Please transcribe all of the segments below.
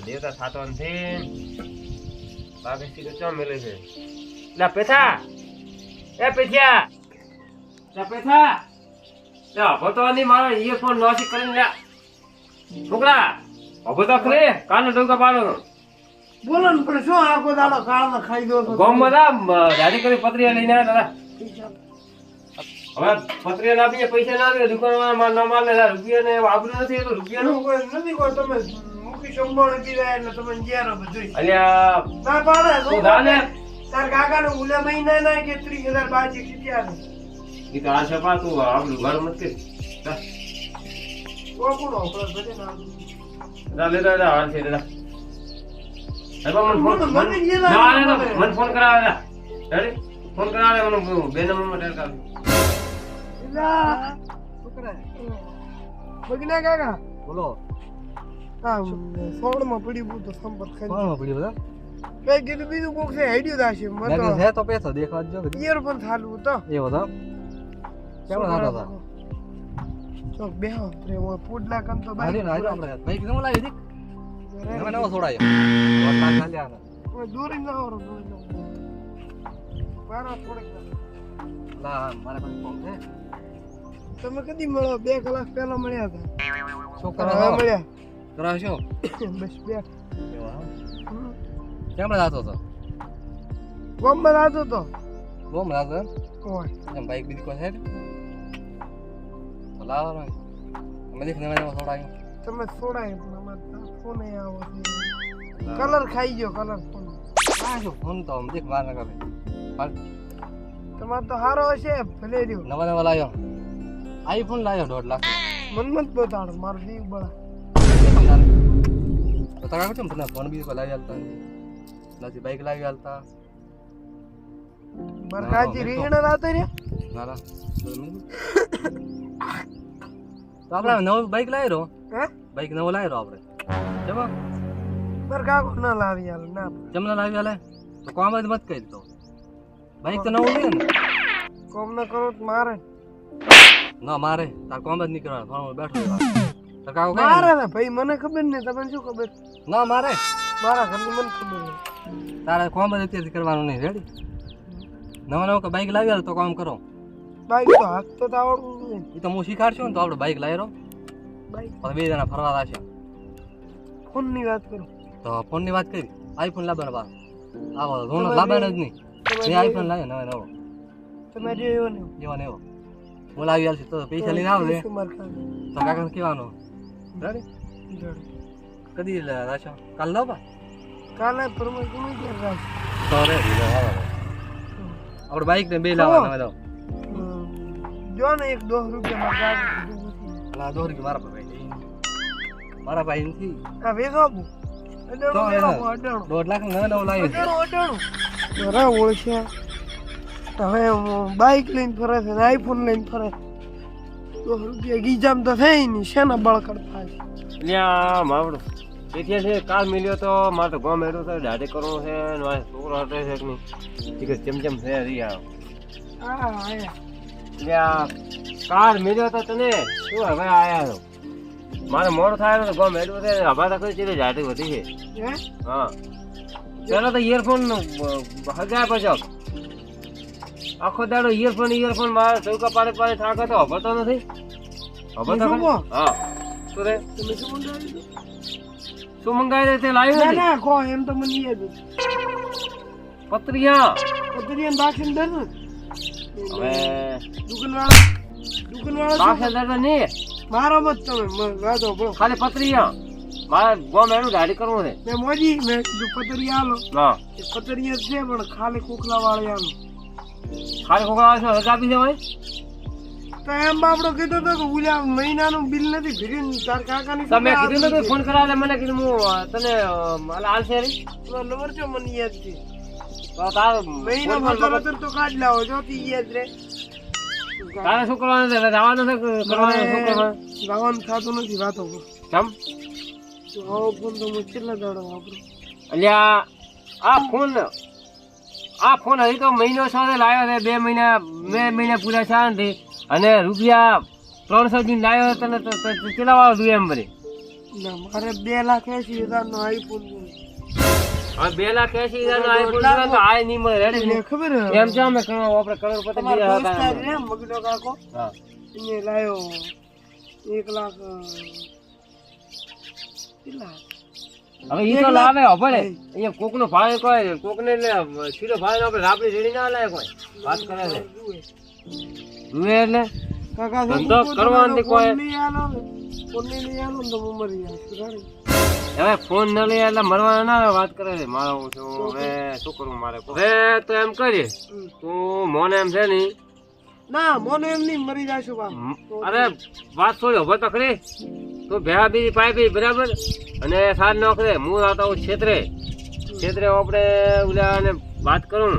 દેવતા થાતો નથી બાકી તો ચમ મેલે છે. લા પેથા. એ પેથિયા. લા પેથા. લા ભતો ની મારો ઇયરફોન નોસી કરીને લ્યા છોકરા અભો તો ખરે કાનો ડોકા પાડો. બોલો ને પણ શું આખો દાડો કાળમાં ખાઈ દો ગોમ બધા જાડી કરી પત્રિયા લઈને આવ્યા દાદા હવે પત્રિયા ના આપીએ પૈસા ના આપીએ દુકાનમાં માલ ના માલ રૂપિયા ને વાપર્યું નથી એ તો રૂપિયા નું. કોઈ નથી કોઈ તમે મૂકી સંભાળ દીધા એટલે તમે જ્યાં બધું અલ્યા ના પાડે તું જાને તાર કાકા ને ઉલે મહિના ના કે ત્રીસ હજાર બાજી ખીચ્યા ઈ તો છપા તું આપણું ઘર મત કરી જા. કોકુનો બધે ના જા લે જા જા હાલ છે જા. મને ફોન મને- મને મને- જે લાગે ના, ના, ના, મને. મને ફોન કરાવે ફોન કરાવે બે નંબરમાં ટેલ કર એલા, બગના કાકા. બોલો. હા સોળમાં પડી બહુ તો સંપર્ક કરી બધા? કઈ કીધું બીજું કોક છે હેડ્યું દાશે છે તો દેખવા જો થાલું તો. કેમ હતા ચોક બેહો પ્રેમ પૂડલા કમ તો ના આપણે ભાઈ કેમ લાવી દીક હવે નવો છોડાયો. દોઢ લાખ ખાલી આને. દૂરી આવરો દૂરી ના મારા થોડેક લા મારે પાસે ફોન છે. તમે કદી મળો? બે કલાક પહેલા મળ્યા હતા. છોકરા મળ્યા. કરાવશો બસ બે એવો હા. હમ. કેમ જાતો હતો ગોમમાં રાતો તો બહુ મજા આવતો ઓય એમ બાઈક બીજી કોઈ છે તો લાવો ને અમે દેખ નવા નવા છોડાયો તમે છોડાય પણ અમારે ફોન આવો છે કલર ખાઈ ગયો કલર ફોન આ શું ફોન તો આમ દેખ વાર ના કરે હાલ તમારે તો સારો હશે ભલે રહ્યો નવા નવા લાવ્યો આઈફોન લાવ્યો દોઢ લાખ મન મત બતાડો મારો જીવ બળા તો તારા કેમ તને ફોન બી લાવી આલતા નથી. બાઈક લાવી આલતા. મારા કાજી રીહણ રાતે રે ના ના? તો આપણે નવો બાઈક લાવી રહ્યો. હે? બાઈક નવો લાવી રહ્યો આપણે. જમા મારા કાકો ના લાવી આલ ના. જમના લાવી આલે? તો કોમ જ મત કરી તો બાઈક તો નવું જોઈએ ને? કોમ ન કરો મારે. ના મારે. તાર કોમ જ નહીં કરવાનું. બેઠો કાકો કહે મારે ને, ભાઈ મને ખબર ને તમને શું ખબર? ના મારે. મારા ઘરની મને ખબર હોય. તારે કોમ જ અત્યારથી કરવાનું નહીં રેડી? નવા નવા બાઈક લાવી તો કામ કરો. બાઈક તો હાથ તો આવડવું નહીં. એ તો હું શીખાડશું ને તો આપણે બાઇક લાવી બાઇક બે જણા ફરવા લાશે ફોનની વાત કરો. તો ફોનની વાત કરી. આઈફોન લાવવાનો બા. આવો રોનો લાવવાનો જ નહીં. જે આઈફોન લાવ્યો નવો નવો. તમે જે એવો ને એવો. ને એવો. હું આવશે તો પૈસા લઈને આવજે? તો કાકા કહેવાનું. રેડી. કદી રાશો? કાલ લાવ બા કાલે પરમ ગમે ત્યારે રાખ. તો રે આપણે બાઈક ને બે લાવવા નવા લાવ હમ. જો ને એક દો રૂપિયા માં. ના દોરી કે મારા ભાઈ મારા ભાઈ નથી. આ આપું, અડાણું. દોઢ લાખ નવા નવું લાવી ઓળખ્યા. હવે બાઈક લઈને ફરે છે આઈફોન લઈને ફરે દોઢ રૂપિયા ગીજામ તો થઈ નહીં શેના માવડો. તેથી છે કાલ મિલ્યો તો મારે તો ગોમ હેડું છે દાઢી કરવું છે મારે છોકરો હટે છે કે નહીં? ઈ ચમચમ ચમ ચમ છે રી આ હા કાલ મિલ્યો તો તને શું હવે આયા છો? મારે મોડું થાય તો ગમ હેડું છે હવા તો કઈ ચીરે જાડી વધી છે. હા? પેલા તો ઇયરફોન હજાર પછી. આખો દાડો ઇયરફોન ઇયરફોન મારે ચૌકા પાડે પાડે થાકે તો હબતો નથી. કહો? હા. શું રે? તમે શું મંગાવી? શું મંગાવી તે લાવ્યો ના ના કો એમ તો મને યાદ પત્રિયા. પતરીયાને બાક્ષીને દર હવે દુકાનવાળા દુકાનવાળા બાક્ષે દર નહીં. મારો મત તમે વાતો બોલો. ખાલી પત્રિયા. મારે ગોમ એનું ગાડી કરવું છે. મેં મોજી મેં કીધું પતરીયા આલો. હા. પતરી છે પણ ખાલી ખોખલા વાળી આલો. ખાલી આવે છે રજા આપી છે ભાઈ? તો એમ બાપડો કીધો તો કે ઉલ્યા મહિનાનું બિલ નથી ભર્યું તાર કાકાની તમે કીધું તો ફોન કરાવે મને કીધું હું તને છે રી. તમારો નંબર છે મને યાદ છે. તો તાર મહિનો ભરતો તો કાઢ લાવો જો તી યાદ રે. તારે શું કરવાનું છે? જવાનું છે કરવાનું શું કરવાનું? જવાનું થતું નથી વાતો કેમ? તો ફોન તો મુશ્કેલ ના દાડો વાપરું અલ્યા આ ફોન આ ફોન હજી તો મહિનો સાથે લાવ્યો છે બે મહિના બે મહિના પૂરા થયા નથી. અને રૂપિયા ત્રણસો દિન લાવ્યો તને કેટલા વાળો તું એમ ભરે મારે બે લાખ એસી હજાર નો આઈફોન બે લાખ એસી હજાર નો આઈફોન તો આ નહીં મળે રેડી ખબર? એમ છે અમે આપણે કરોડપતિ મગનો કાકો? એને એક લાખ કેટલા? હવે ઈ તો લાવે ભલે અહીંયા કોક નો ભાઈ કોઈ કોક ને સીધો ભાઈ આપણે રાબડી રેડી ના લાય કોઈ. વાત કરે છે. જુએ. એટલે. ધંધો સાહેબ, કોઈ- ફોન નહીં ને. ફોન નહીં આલો ને તો હું મરી જઈશ. રાણી. હવે ફોન ન લે એટલે મરવાના ના વાત કરે છે. મારો હું છું હવે શું મારે? હવે તો એમ કરીએ. તું મોને એમ છે ની ના મોને એમ નહીં મરી જાશું બા અરે વાત છોડ્યો હવે તો ખરી. બીજી ભેળા બીજી પાઇપી બરાબર? અને સાર નોકરે હું આવતા હું છેતરે. છેતરે આપણે ઓલા અને વાત કરું.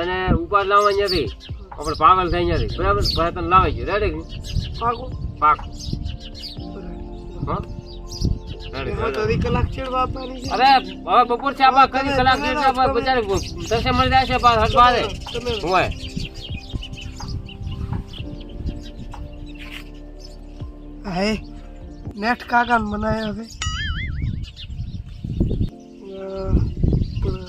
અને ઉપાડ લાવવા અહીંયાથી. આપણે પાગલ થઈ અહીંયાથી. બરાબર? ભાઈ તને લાવી ગયો. રેડી પાકું? પાક. હા? તો છે. અરે હવે બપોર છે આપણે કરી કલાક દસે મળી જાય છે હોય. હે નેટ કાકા અ, પણ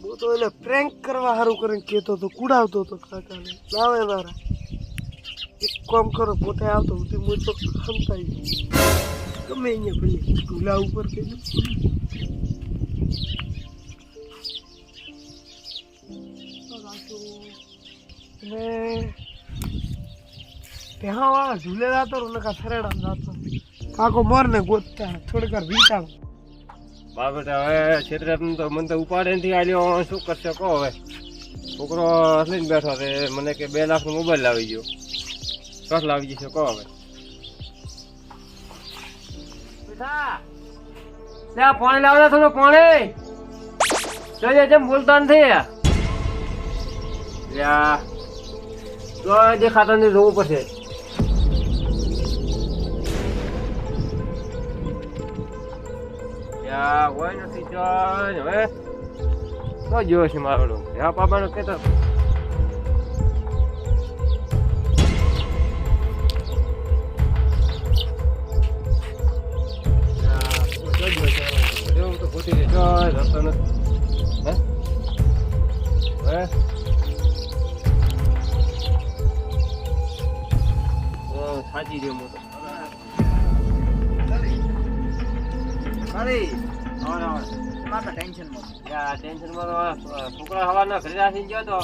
હું તો એટલે પ્રેન્ક કરવા સારું કરીને કહેતો તો કુડાવતો હતો કાકાને લાવે મારા. એક કામ કરો પોતે આવતો હું હું તો ખમતા ગમે અહીંયા ભાઈ ઢૂલા ઉપર કે ને ત્યાં વાળા ઝૂલે જાતો ને કા સરેડા જાતો. કાકો મર ને ગોતતા થોડીક વાર વીતા બા બેટા હવે છેતરે તો મને તો ઉપાડે નથી આલ્યો શું કરશે કહો હવે. છોકરો હસલીને બેઠો છે મને કે બે લાખ નો મોબાઈલ લાવી ગયો કસ લાવી જશે કહો હવે. બેટા પાણી લાવતા થોડું પાણી? જોઈએ જેમ બોલતા નથી. લ્યા તો દેખાતા નથી જોવું પડશે. યા કોઈ નથી ચાલ હવે તો જોયો છે મારો યા પાપાનો કેતો સાચી રહ્યો મોટો ટેન્શનમાં તો છોકરા હવાના ઘરે રાખીને ગયો તો.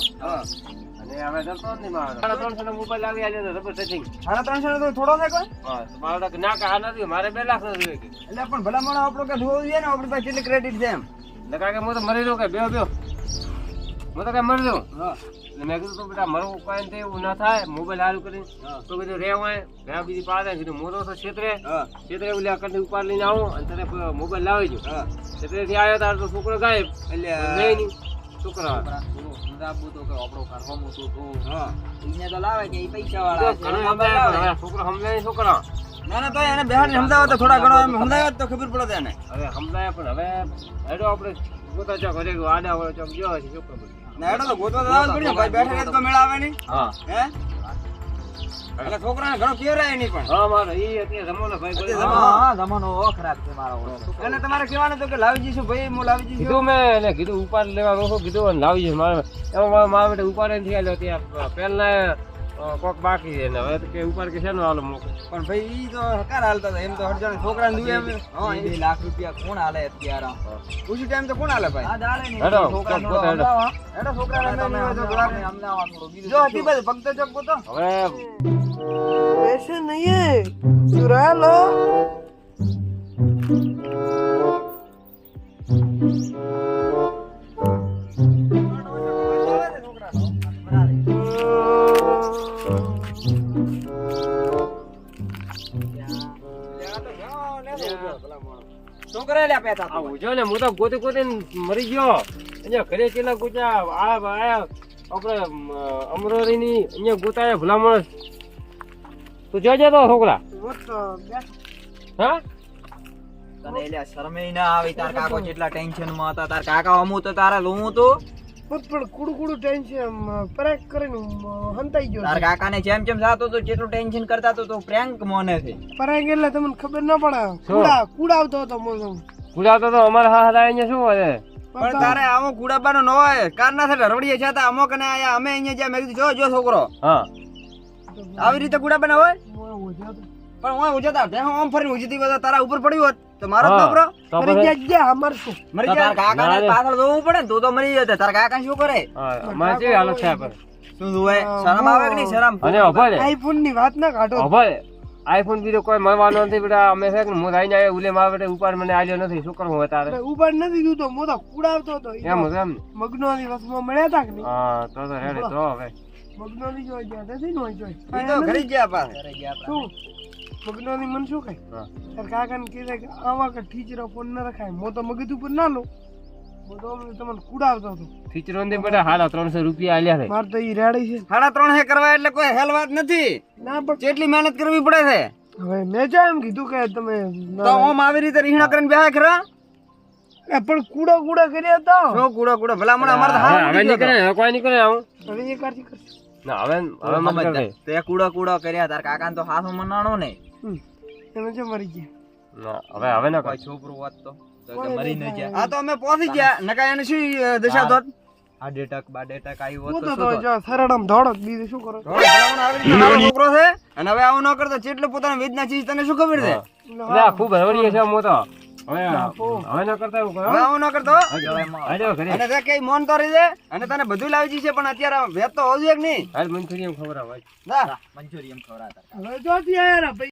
અને હવે જતો જ નહીં મારો. સાડા ત્રણસો નો મોબાઈલ લાવી આલ્યો તો જબર setting. સાડા ત્રણસો નો થોડો છે કોઈ? મારો તો ના કા નથી. મારે બે લાખ નો જોઈએ એટલે પણ ભલામણ આપણો કે જોવું જોઈએ ને આપણી પાસે કેટલી ક્રેડિટ છે એમ. એટલે કારણ કે હું તો મરી રહ્યો કે બે બે હું તો કઈ મરી રહ્યો એટલે મેં કીધું તો બધા મરવું ઉપાય થાય એવું ના થાય મોબાઈલ હારું કરી તો કીધું રે હોય ઘણા બીજી પાડે કીધું મોટો તો છેતરે. છેતરે ઓલી આ ઉપર લઈને આવું અને તને મોબાઈલ લાવી જો છેતરેથી આવ્યો તાર તો છોકરો ગાયબ. એટલે નહીં. નહીં છોકરા. તો કે ઈ પૈસા તો લાવે. કે છોકરો સમજાય છોકરા. ના ના તો એને બહાર સમજાવો તો થોડા ઘણો એમ સમજાવ્યો તો ખબર પડે એને. હવે સમજાય પણ હવે હેડો આપણે પોતા ચોક હરે આડા વાળો ચોક ગયો છે છોકરો બધો. ના તો ગોતવા તો આવવા જ પડે ને ભાઈ બેઠા રહે તો મેળ આવે નહીં હા. હે? એટલે છોકરાને ઘણો કેવરાય નહીં પણ. હા મારો. ઈ અત્યારે જમવાનો ભાઈ બોલે. એટલે તમારે કહેવાનું તો કે લાવી જઈશું ભાઈ હું લાવી જઈશું કીધું મેં એને કીધું ઉપાડ લેવા રોકો કીધું લાવી જઈશ મારે. એમાં મારા બેટા ઉપાડે નથી આવ્યો ત્યાં પહેલા કોક બાકી છે ને હવે કે ઉપર કે છે ને હાલો મોકો? પણ ભાઈ ઈ તો હકાર હાલતા હતા. એમ તો હરજાણ છોકરા ને દુએ હા એ લાખ રૂપિયા કોણ હાલે અત્યારે પૂછી ટાઈમ તો કોણ હાલે ભાઈ? હા હાલે ને છોકરા નો હેડો. હેડો છોકરા ને અમને આવા થોડો બીજું જો હતી ભાઈ ભક્ત જગ તો હવે વૈસે નહીં હે સુરા લો. Thank you. શું કરે લે મરી ગયો. અહીંયા ઘરે કેટલા ગોત્યા? આપણે અમરોરી અહીંયા ગોતાયા ભલા માણસ. જોજે તો છોકરા. હા? તને એટલે શરમે ના આવી. તાર કાકો જેટલા ટેન્શનમાં હતા. તાર કાકા અમુ તો તારા લઉં તો પણ પણ કુડું કુડું ટેન્શન પ્રેન્ક કરીને અમ, હંતાઈ ગયો તાર કાકાને જેમ જેમ જાતો તો જેટલું ટેન્શન કરતા તો તો પ્રેન્ક મોને છે. પ્રેન્ક એટલે તમને ખબર ન પડે. કુડા કુડાવતો હતો કુડાવતો તો હા હાથ અહીંયા શું હોય? પણ તારે આવો કુડાબાનો ન હોય. કાર ના થાય રવડીએ જતા તા અમો કને આયા અમે અહીંયા જ્યાં મેં કીધું જો જો છોકરો. હા. આવી રીતે કુડાબાના હોય? પણ હું ઉજતા તે હું આમ ફરીને ઉજતી બધા તારા ઉપર પડ્યું હોત તો મારો છોકરો મરી ગયા ગયા અમાર શું? મરી જાય કાકા ને પાછળ જોવું પડે ને તું તો મરી જતે તારા કાકા શું કરે? હા, જે હાલત છે પર શું જોવે શરમ આવે કે નહીં? શરમ? અને અભા આઈફોનની. વાત ના કાઢો. અભા આઈફોન બીજો કોઈ મળવાનો નથી બેટા. અમે છે કે હું આઈને આવ્યો ઉલે માં બેટા ઉપર મને આલ્યો નથી. શું કરવું હવે તારે? ઉપર નથી દીધો મો તો કુડાવતો હતો એમ હતો એમ ને? મગનો દિવસમાં મળ્યા તા કે નહીં? હા તો તો રેડે તો હવે. મગનો ની જોઈ ગયા નથી નો જોઈ? તો ઘરે જ ગયા શું? મગનો ની મન શું કઈ? હા. તાર કાકા ને કીધે કે આવા કે ઠીચરો ફોન ન રખાય. મો તો મગજ ઉપર ના લો. તમને કુડાવતો હતો. ટીચરો ને બેટા સાડા ત્રણસો રૂપિયા આલ્યા છે. માર તો ઈ રેડી છે. સાડા ત્રણ હે કરવા એટલે કોઈ હેલ નથી. ના પણ જેટલી મહેનત કરવી પડે છે. હવે મેં જો એમ કીધું કે તમે તો ઓમ આવી રીતે રીહણા કરીને બેહા ખરા? એ પણ કુડા કુડા કર્યા હતા શું કુડા કુડો. ભલામણ અમારે તો હવે હારું હવે નીકળ્યો નીકળે કોઈ નીકળે આવું. હવે એ કાઢી કરશે. ના હવે હવે તો. તે કુડો કુડો કર્યા. તાર કાકા તો હાથ મનાણો ને હમ. જો મરી ગયા. હવે હવે ના કોઈ કર વાત તો. મરી ન ગયા. આ તો અમે પહોંચી ગયા. નકા એને શું દશા દોત આ ડેટક બા ડેટક આવ્યો તો તો જો સરડમ ધોડો બીજું શું કરો? છોકરો છે. અને હવે આવું ન કરતો જેટલું પોતાની વેદના ચીજ તને શું ખબર છે? ખૂબ હરવડીએ છે મો તો. હવે હવે કરતા એવું કરો. આવું ન કરતો અને તે કઈ મોન તો રહી છે? અને તને બધું લાવી છે પણ અત્યારે વેત તો હોવું એક નહીં? હાલ મંચુરિયન ખબર ના મંચુરિયમ ખવડાવતા હવે જો યાર ભાઈ.